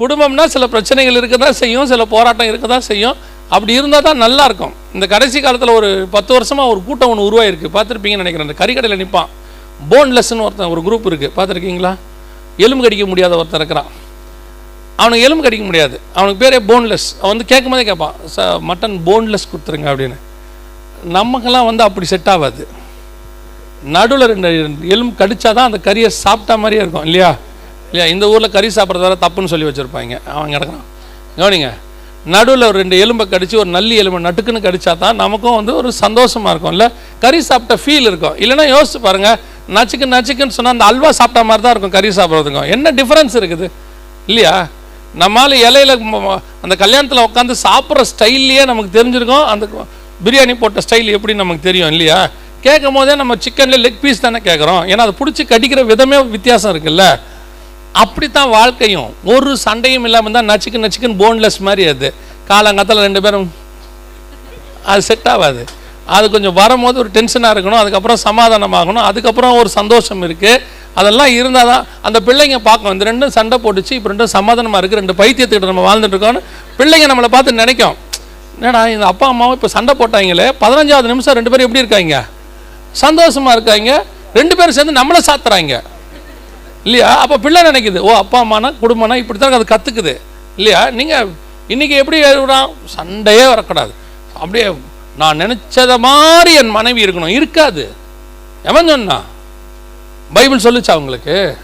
குடும்பம்னா சில பிரச்சனைகள் இருக்க தான் செய்யும் சில போராட்டம் இருக்க தான் செய்யும். அப்படி இருந்தால் தான் நல்லா இருக்கும் இந்த கடைசி காலத்தில் ஒரு பத்து வருஷமாக ஒரு கூட்டம் ஒன்று உருவாயிருக்கு. பார்த்துருப்பீங்கன்னு நினைக்கிறேன். அந்த கறிக்கடையில் நிற்பான் போன்லெஸ்ன்னு ஒருத்தன் ஒரு குரூப் இருக்குது பார்த்துருக்கீங்களா? எலும்பு கடிக்க முடியாத ஒருத்தன் இருக்கிறான். அவனுக்கு எலும்பு கடிக்க முடியாது. அவனுக்கு பேரே போன்லெஸ் அவன் வந்து கேட்கும் போதே கேட்பான் ச மட்டன் போன்லெஸ் கொடுத்துருங்க அப்படின்னு. நமக்கெல்லாம் வந்து அப்படி செட் ஆகாது. நடுவில் ரெண்டு எலும்பு கடிச்சாதான் அந்த கறியை சாப்பிட்டா மாதிரியே இருக்கும் இல்லையா? இல்லையா? இந்த ஊரில் கறி சாப்பிட்றது வேறு தப்புன்னு சொல்லி வச்சுருப்பாங்க. அவன் கிடக்கிறான். கவனிங்க. நடுவில் ஒரு ரெண்டு எலும்பை கடிச்சு ஒரு நல்லி எலும்பை நட்டுக்குன்னு கடிச்சா தான் நமக்கும் வந்து ஒரு சந்தோஷமாக இருக்கும் இல்லை? கறி சாப்பிட்ட ஃபீல் இருக்கும். இல்லைன்னா யோசிச்சு பாருங்கள் நச்சுக்கு நச்சுக்குன்னு சொன்னால் அந்த அல்வா சாப்பிட்ட மாதிரி தான் இருக்கும் கறி சாப்பிட்றதுக்கும். என்ன டிஃப்ரென்ஸ் இருக்குது? இல்லையா? நம்மால் இலையில அந்த கல்யாணத்தில் உட்காந்து சாப்பிட்ற ஸ்டைல்லையே நமக்கு தெரிஞ்சிருக்கும். அந்த பிரியாணி போட்ட ஸ்டைல் எப்படி நமக்கு தெரியும் இல்லையா? கேட்கும் போதே நம்ம சிக்கனில் லெக் பீஸ் தானே கேட்குறோம். ஏன்னா அதை பிடிச்சி கடிக்கிற விதமே வித்தியாசம் இருக்குல்ல. அப்படித்தான் வாழ்க்கையும். ஒரு சண்டையும் இல்லாமல் தான் நச்சுக்கு நச்சுக்குன்னு போன்லெஸ் மாதிரி அது. காலங்காத்தில் ரெண்டு பேரும் அது செட் ஆகாது. அது கொஞ்சம் வரும்போது ஒரு டென்ஷனாக இருக்கணும். அதுக்கப்புறம் சமாதானமாகணும் அதுக்கப்புறம் ஒரு சந்தோஷம் இருக்குது அதெல்லாம் இருந்தால் தான் அந்த பிள்ளைங்க பார்க்கும். இந்த ரெண்டும் சண்டை போட்டுச்சு இப்போ ரெண்டும் சமாதானமாக இருக்குது ரெண்டு பைத்தியத்துக்கிட்ட நம்ம வாழ்ந்துட்டு இருக்கோம்னு பிள்ளைங்க நம்மளை பார்த்து நினைக்கும். என்னடா இந்த அப்பா அம்மாவும் இப்போ சண்டை போட்டாங்களே? பதினஞ்சாவது நிமிஷம் ரெண்டு பேரும் எப்படி இருக்காங்க? சந்தோஷமாக இருக்காங்க. ரெண்டு பேரும் சேர்ந்து நம்மளை சாத்துறாங்க. இல்லையா? அப்போ பிள்ளை நினைக்குது ஓ அப்பா அம்மானா குடும்பம்னா இப்படி தான் அது கற்றுக்குது இல்லையா? நீங்கள் இன்றைக்கி எப்படி எழுதுறான் சண்டையே வரக்கூடாது. அப்படியே நான் நினச்சத மாதிரி என் மனைவி இருக்கணும். இருக்காது. எவன் சொன்னா? பைபிள் சொல்லுச்சா உங்களுக்கு?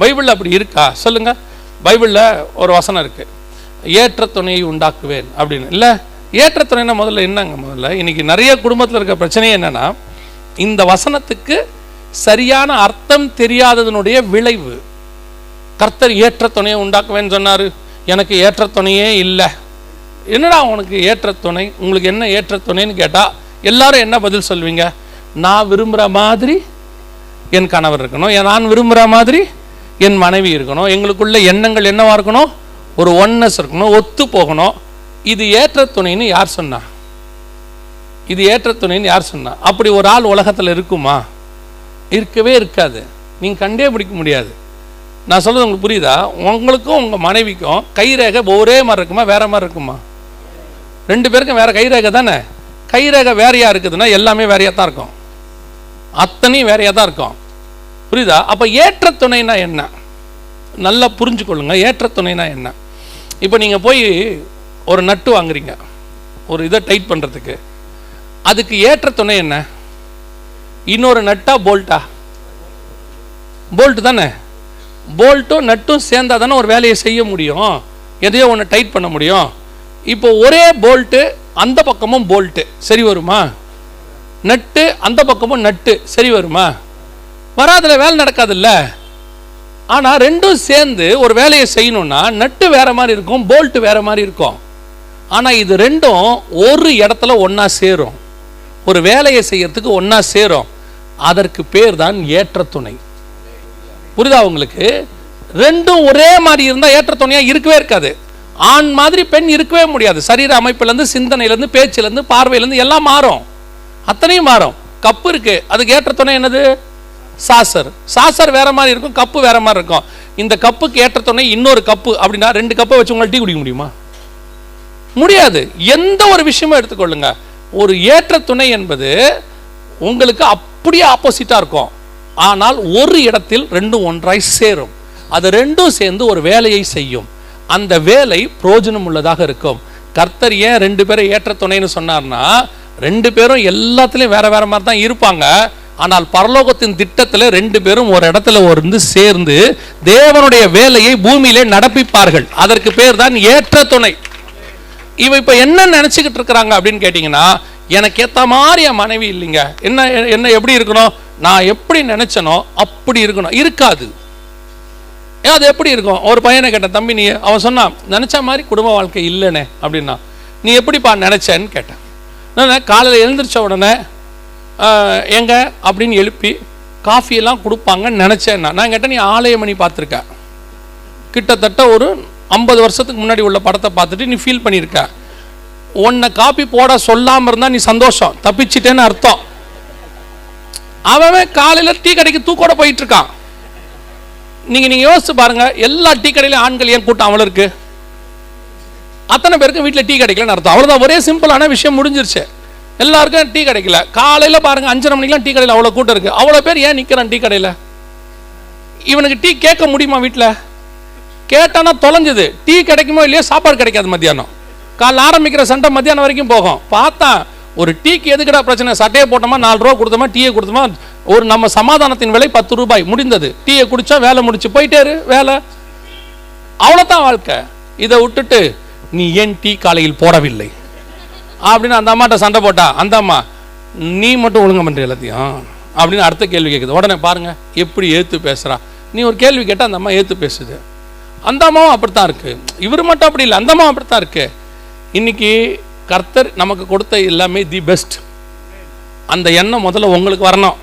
பைபிளில் அப்படி இருக்கா? சொல்லுங்கள் பைபிளில் ஒரு வசனம் இருக்குது ஏற்ற துணையை உண்டாக்குவேன் அப்படின்னு. இல்லை? ஏற்றத்துறைனா முதல்ல என்னங்க முதல்ல? இன்னைக்கு நிறைய குடும்பத்தில் இருக்க பிரச்சனையே என்னன்னா இந்த வசனத்துக்கு சரியான அர்த்தம் தெரியாததனுடைய விளைவு. கர்த்தர் ஏற்ற துணையை உண்டாக்குவேன்னு சொன்னார். எனக்கு ஏற்ற துணையே இல்லை. என்னடா உனக்கு ஏற்ற துணை உங்களுக்கு என்ன ஏற்ற துணைன்னு கேட்டால் எல்லாரும் என்ன பதில் சொல்வீங்க? நான் விரும்புகிற மாதிரி என் கணவர் இருக்கணும். நான் விரும்புகிற மாதிரி என் மனைவி இருக்கணும். எங்களுக்குள்ள எண்ணங்கள் என்னவாக இருக்கணும்? ஒரு ஒன்னஸ் இருக்கணும். ஒத்து போகணும் இது ஏற்ற துணைன்னு யார் சொன்னா? இது ஏற்ற துணைன்னு யார் சொன்னா? அப்படி ஒரு ஆள் உலகத்தில் இருக்குமா? இருக்கவே இருக்காது. நீங்கள் கண்டே பிடிக்க முடியாது. நான் சொல்கிறது உங்களுக்கு புரியுதா? உங்களுக்கும் உங்கள் மனைவிக்கும் கைரேகை ஒரே மாதிரி இருக்குமா? வேற மாதிரி இருக்குமா? ரெண்டு பேருக்கும் வேற கைரேகை தானே? கைரேகை வேறையா இருக்குதுன்னா எல்லாமே வேறையா தான் இருக்கும். அத்தனையும் வேறையா தான் இருக்கும். புரியுதா? அப்போ ஏற்ற துணைனா என்ன? நல்லா புரிஞ்சுக்கொள்ளுங்க. ஏற்ற துணைனா என்ன? இப்போ நீங்கள் போய் ஒரு நட்டு வாங்குறீங்க. ஒரு இதை டைட் பண்ணுறதுக்கு அதுக்கு ஏற்ற துணை என்ன? இன்னொரு நட்டா போல்ட்டா? போல்ட்டு தானே? போல்ட்டும் நட்டும் சேர்ந்தா தானே ஒரு வேலையை செய்ய முடியும். எதையோ ஒன்று டைட் பண்ண முடியும். இப்போ ஒரே போல்ட்டு அந்த பக்கமும் போல்ட்டு. சரி வருமா? நட்டு அந்த பக்கமும் நட்டு. சரி வருமா? வராதுல வேலை நடக்காதுல்ல. ஆனால் ரெண்டும் சேர்ந்து ஒரு வேலையை செய்யணும்னா நட்டு வேற மாதிரி இருக்கும் போல்ட்டு வேறு மாதிரி இருக்கும். ஆனால் இது ரெண்டும் ஒரு இடத்துல ஒன்றா சேரும். ஒரு வேலையை செய்யறதுக்கு ஒன்றா சேரும். அதற்கு பேர் தான் ஏற்ற துணை புரிதா உங்களுக்கு? ரெண்டும் ஒரே மாதிரி இருந்தால் ஏற்ற துணையாக இருக்கவே இருக்காது. ஆண் மாதிரி பெண் இருக்கவே முடியாது. சரீர அமைப்புலேருந்து சிந்தனையிலேருந்து பேச்சிலேருந்து பார்வையிலேருந்து எல்லாம் மாறும். அத்தனையும் மாறும். கப்பு இருக்கு. அதுக்கு ஏற்ற துணை என்னது? சாசர். சாசர் வேற மாதிரி இருக்கும் கப்பு வேற மாதிரி இருக்கும். இந்த கப்புக்கு ஏற்ற துணை இன்னொரு கப்பு அப்படின்னா ரெண்டு கப்பை வச்சு உங்களால் டீ குடிக்க முடியுமா? முடியாது. எந்த ஒரு விஷயமும் எடுத்துக்கொள்ளுங்க. ஒரு ஏற்ற துணை என்பது உங்களுக்கு அப்படியே ஆப்போசிட்டாக இருக்கும். ஆனால் ஒரு இடத்தில் ரெண்டும் ஒன்றாய் சேரும். அது ரெண்டும் சேர்ந்து ஒரு வேலையை செய்யும். அந்த வேலை பிரயோஜனம் உள்ளதாக இருக்கும். கர்த்தர் ஏன் ரெண்டு பேரும் ஏற்ற துணைன்னு சொன்னார்னா ரெண்டு பேரும் எல்லாத்துலேயும் வேற வேற மாதிரி தான் இருப்பாங்க. ஆனால் பரலோகத்தின் திட்டத்தில் ரெண்டு பேரும் ஒரு இடத்துல இருந்து சேர்ந்து தேவனுடைய வேலையை பூமியிலே நடப்பிப்பார்கள். அதற்கு பேர் தான் ஏற்ற துணை. இவ இப்போ என்ன நினச்சிக்கிட்டு இருக்கிறாங்க அப்படின்னு கேட்டிங்கன்னா எனக்கு ஏற்ற மாதிரி என் மனைவி இல்லைங்க. என்ன என்ன எப்படி இருக்கணும்? நான் எப்படி நினச்சனோ அப்படி இருக்கணும். இருக்காது. ஏன் அது எப்படி இருக்கும்? ஒரு பையனை கேட்டேன் தம்பி நீ அவன் சொன்னான் நினச்ச மாதிரி குடும்ப வாழ்க்கை இல்லைனே அப்படின்னா நீ எப்படிப்பா நினச்சேன்னு கேட்டேன். நான் காலையில் எழுந்திரிச்ச உடனே எங்க அப்படின்னு எழுப்பி காஃபியெல்லாம் கொடுப்பாங்கன்னு நினைச்சேன் நான் நான் கேட்டேன் நீ ஆலயமணி பார்த்துருக்க? கிட்டத்தட்ட ஒரு ஐம்பது வருஷத்துக்கு முன்னாடி உள்ள படத்தை பார்த்துட்டு நீ ஃபீல் பண்ணியிருக்க. உன்னை காப்பி போட சொல்லாமல் இருந்தால் நீ சந்தோஷம். தப்பிச்சிட்டேன்னு அர்த்தம். அவன் காலையில் டீ கடைக்கு தூக்கோட போயிட்டு இருக்கான் நீங்கள் நீங்கள் யோசிச்சு பாருங்க எல்லா டீ கடையிலையும் ஆண்கள் ஏன் கூட்டம் அவ்வளோ இருக்கு? அத்தனை பேருக்கு வீட்டில் டீ கிடைக்கலன்னு அர்த்தம். அவ்வளோதான் ஒரே சிம்பிளான விஷயம் முடிஞ்சிருச்சு. எல்லாருக்கும் டீ கிடைக்கல. காலையில் பாருங்க அஞ்சரை மணிக்கெலாம் டீ கடையில் அவ்வளோ கூட்டம் இருக்கு. அவ்வளோ பேர் ஏன் நிற்கிறான் டீ கடையில்? இவனுக்கு டீ கேட்க முடியுமா வீட்டில் கேட்டானா தொலைஞ்சது. டீ கிடைக்குமோ இல்லையோ சாப்பாடு கிடைக்காது மத்தியானம். காலைல ஆரம்பிக்கிற சண்டை மத்தியானம் வரைக்கும் போகும். பார்த்தா ஒரு டீக்கு எதுக்கடா பிரச்சனை? சட்டையை போட்டோமா நாலு ரூபா கொடுத்தோமா டீயை கொடுத்தோமா? ஒரு நம்ம சமாதானத்தின் விலை பத்து ரூபாய் முடிந்தது. டீயை குடிச்சா வேலை முடிச்சு போயிட்டேரு வேலை. அவ்வளோதான் வாழ்க்கை. இதை விட்டுட்டு நீ ஏன் டீ காலையில் போடவில்லை? அப்படின்னு அந்த அம்மாட்ட சண்டை போட்டா அந்த அம்மா நீ மட்டும் ஒழுங்கு பண்ற எல்லாத்தையும். அப்படின்னு அடுத்த கேள்வி கேட்குது உடனே பாருங்க எப்படி ஏத்து பேசுறா? நீ ஒரு கேள்வி கேட்டால் அந்த அம்மா ஏத்து பேசுது. அந்த அம்மாவும் அப்படித்தான் இருக்குது இவர் மட்டும் அப்படி இல்லை அந்த அம்மாவும் அப்படித்தான் இருக்குது இன்னைக்கு கர்த்தர் நமக்கு கொடுத்த எல்லாமே தி பெஸ்ட் அந்த எண்ணம் முதல்ல உங்களுக்கு வரணும்.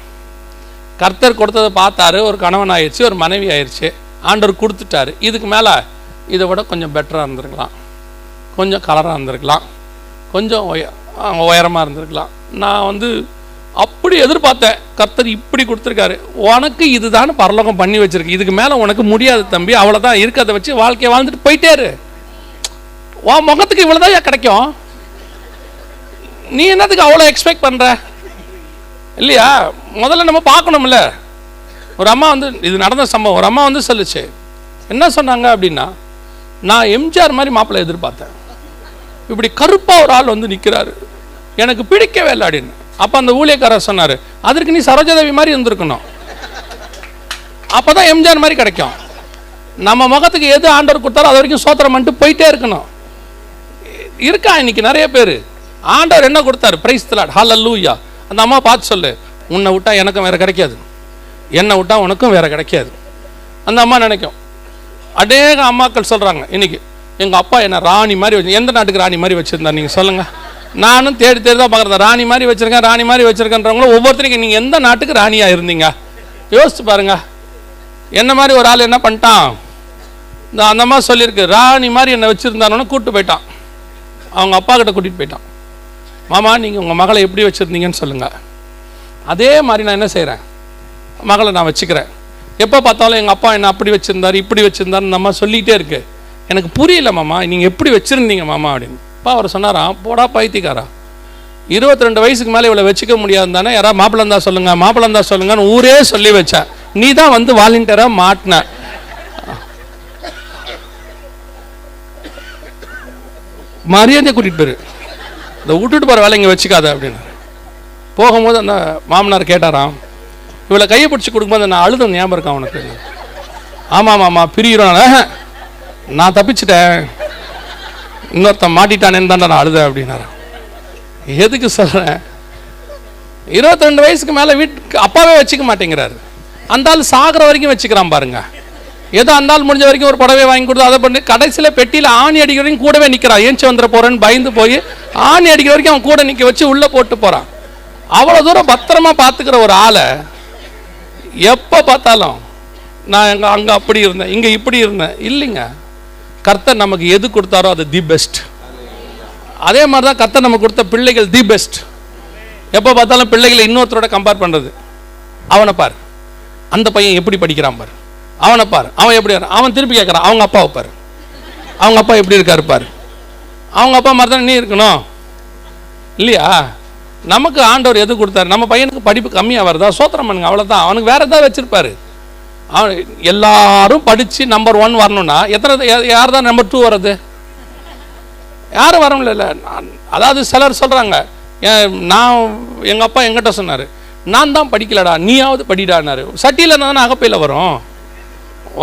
கர்த்தர் கொடுத்ததை பார்த்தாரு ஒரு கணவன் ஆயிடுச்சு ஒரு மனைவி ஆயிடுச்சு ஆண்டவர் கொடுத்துட்டாரு. இதுக்கு மேலே இதை விட கொஞ்சம் பெட்டராக இருந்திருக்கலாம். கொஞ்சம் கலராக இருந்திருக்கலாம். கொஞ்சம் உய உயரமாக இருந்திருக்கலாம். நான் வந்து அப்படி எதிர்பார்த்தேன் கர்த்தர் இப்படி கொடுத்துருக்காரு. உனக்கு இதுதான் பரலோகம் பண்ணி வச்சிருக்கு. இதுக்கு மேலே உனக்கு முடியாது தம்பி. அவ்வளோதான் இருக்கிறத வச்சு வாழ்க்கையை வாழ்ந்துட்டு போயிட்டேரு உன் முகத்துக்கு இவ்வளோதான் கிடைக்கும். நீ என்னத்துக்கு அவ்வளோ எக்ஸ்பெக்ட் பண்ணுற இல்லையா? முதல்ல நம்ம பார்க்கணும்ல. ஒரு அம்மா வந்து இது நடந்த சம்பவம். ஒரு அம்மா வந்து சொல்லுச்சு. என்ன சொன்னாங்க அப்படின்னா நான் எம்ஜிஆர் மாதிரி மாப்பிள்ளை எதிர்பார்த்தேன். இப்படி கருப்பாக ஒரு ஆள் வந்து நிற்கிறாரு எனக்கு பிடிக்கவே இல்லை அப்படின்னு. அப்போ அந்த ஊழியக்காரர் சொன்னார் அதற்கு நீ சரோஜாதேவி மாதிரி இருந்திருக்கணும். அப்போ தான் எம்ஜிஆர் மாதிரி கிடைக்கும். நம்ம முகத்துக்கு எது ஆண்டவர் கொடுத்தாலும் அது வரைக்கும் சோத்திரம் பண்ணிட்டு போயிட்டே இருக்கணும். இருக்கா இன்னைக்கு நிறைய பேர். ஆண்டவர் என்ன கொடுத்தாரு? பிரைஸ் திலாட் ஹால் லூயா அந்த அம்மா பார்த்து சொல்லு உன்னை விட்டா எனக்கும் வேற கிடைக்காது. என்னை விட்டா உனக்கும் வேற கிடைக்காது. அந்த அம்மா நினைக்கும். அநேக அம்மாக்கள் சொல்றாங்க இன்னைக்கு எங்கள் அப்பா என்ன ராணி மாதிரி வச்சு எந்த நாட்டுக்கு ராணி மாதிரி வச்சுருந்தா நீங்கள் சொல்லுங்க. நானும் தேடி தேடி தான் பார்க்குறேன். ராணி மாதிரி வச்சிருக்கேன் ராணி மாதிரி வச்சுருக்கேன்றவங்களும் ஒவ்வொருத்தருக்கும் நீங்கள் எந்த நாட்டுக்கு ராணியாக இருந்தீங்க? யோசிச்சு பாருங்க. என்ன மாதிரி ஒரு ஆள் என்ன பண்ணிட்டான்? இந்த அந்த சொல்லியிருக்கு. ராணி மாதிரி என்னை வச்சிருந்தானோன்னு கூப்பிட்டு போயிட்டான். அவங்க அப்பா கிட்ட கூட்டிகிட்டு போயிட்டான். மாமா நீங்கள் உங்கள் மகளை எப்படி வச்சுருந்தீங்கன்னு சொல்லுங்கள் அதே மாதிரி நான் என்ன செய்கிறேன் மகளை நான் வச்சுக்கிறேன். எப்போ பார்த்தாலும் எங்கள் அப்பா என்ன அப்படி வச்சுருந்தார் இப்படி வச்சுருந்தாருன்னு நம்ம சொல்லிகிட்டே இருக்கு. எனக்கு புரியல மாமா நீங்கள் எப்படி வச்சுருந்தீங்க மாமா அப்படின்னு. அப்பா அவர் சொன்னாராம் போடா பைத்தியக்காரா. இருபத்தி ரெண்டு வயசுக்கு மேலே இவ்வளோ வச்சுக்க முடியாது தானே யாராவது மாப்பிள்ளை இருந்தா சொல்லுங்க மாப்பிள்ளை இருந்தா சொல்லுங்கன்னு ஊரே சொல்லி வச்சேன் நீ தான் வந்து வாலண்டியராக மாட்டின. மரியாதை கூட்டிகிட்டு போயிரு. இந்த விட்டுட்டு போகிற வேலை இங்கே வச்சுக்காத அப்படின்னு. போகும்போது அந்த மாமனார் கேட்டாராம் இவளை கையை பிடிச்சி கொடுக்கும்போது நான் அழுத ஞாபகம் இருக்கா உனக்கு? ஆமாம் ஆமாம் பிரியிறோம். நான் தப்பிச்சிட்டேன். இன்னொருத்தன் மாட்டிட்டானேன்னு தான் நான் அழுதேன் அப்படின்னாரு. எதுக்கு சொல்கிறேன் இருபத்தி ரெண்டு வயசுக்கு மேலே வீட்டுக்கு அப்பாவே வச்சுக்க மாட்டேங்கிறாரு. அந்த ஆள் சாகிற வரைக்கும் வச்சுக்கிறான் பாருங்க. ஏதோ அந்த ஆள் முடிஞ்ச வரைக்கும் ஒரு புடவை வாங்கி கொடுத்து அதை பண்ணி கடைசியில் பெட்டியில் ஆணி அடிக்கிற வரைக்கும் கூடவே நிற்கிறான் ஏஞ்சி வந்துட போறேன்னு பயந்து போய் ஆணி அடிக்கிற வரைக்கும் அவன் கூட நிற்க வச்சு உள்ளே போட்டு போகிறான் அவ்வளோ தூரம் பத்திரமா பார்த்துக்கிற ஒரு ஆளை எப்போ பார்த்தாலும் நான் எங்கள் அங்கே அப்படி இருந்தேன் இங்கே இப்படி இருந்தேன். இல்லைங்க. கர்த்தர் நமக்கு எது கொடுத்தாரோ அது தி பெஸ்ட் அதே மாதிரி தான் கர்த்தர் நமக்கு கொடுத்த பிள்ளைகள் தி பெஸ்ட் எப்போ பார்த்தாலும் பிள்ளைகளை இன்னொருத்தரோட கம்பேர் பண்ணுறது அவனை பார். அந்த பையன் எப்படி படிக்கிறான் பார். அவனை பார். அவன் எப்படி அவன் திருப்பி கேட்குறான் அவங்க அப்பாவை பார். அவங்க அப்பா எப்படி இருக்காரு பார். அவங்க அப்பா மாதிரி தான் நீ இருக்கணும். இல்லையா? நமக்கு ஆண்டவர் எது கொடுத்தாரு? நம்ம பையனுக்கு படிப்பு கம்மியாக வருதா? சோத்திரம் பண்ணுங்க. அவ்வளோதான் அவனுக்கு வேறு எதாவது வச்சுருப்பாரு. எல்லாரும் படித்து நம்பர் ஒன் வரணும்னா எத்தனை யார் தான் நம்பர் டூ வர்றது? யாரும் வர முடியல. அதாவது சிலர் சொல்கிறாங்க நான் எங்கள் அப்பா எங்கிட்ட சொன்னார் நான் தான் படிக்கலடா நீயாவது படிடானாரு சட்டியில் தானே அகப்பையில் வரும்.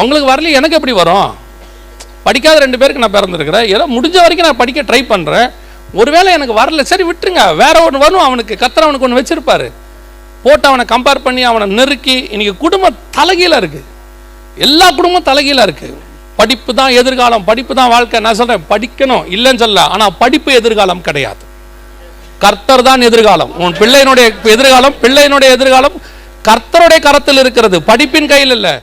உங்களுக்கு வரல எனக்கு எப்படி வரும்? படிக்காத ரெண்டு பேருக்கு நான் பிறந்திருக்கிறேன். ஏதோ முடிஞ்ச வரைக்கும் நான் படிக்க ட்ரை பண்ணுறேன் ஒருவேளை எனக்கு வரல சரி விட்டுருங்க. வேற ஒன்று வரும் அவனுக்கு. கத்திர அவனுக்கு ஒன்று வச்சுருப்பாரு. போட்டு அவனை கம்பேர் பண்ணி அவனை நெருக்கி இன்னைக்கு குடும்பம் தலைகீழ இருக்கு. எல்லா குடும்பம் தலைகீழ இருக்கு. படிப்பு தான் எதிர்காலம் படிப்பு தான் வாழ்க்கை. நான் சொல்றேன் படிக்கணும் இல்லைன்னு சொல்ல ஆனால் படிப்பு எதிர்காலம் கிடையாது. கர்த்தர் தான் எதிர்காலம். உன் பிள்ளையினுடைய எதிர்காலம் பிள்ளையினுடைய எதிர்காலம் கர்த்தருடைய கரத்தில் இருக்கிறது. படிப்பின் கையில் இல்லை.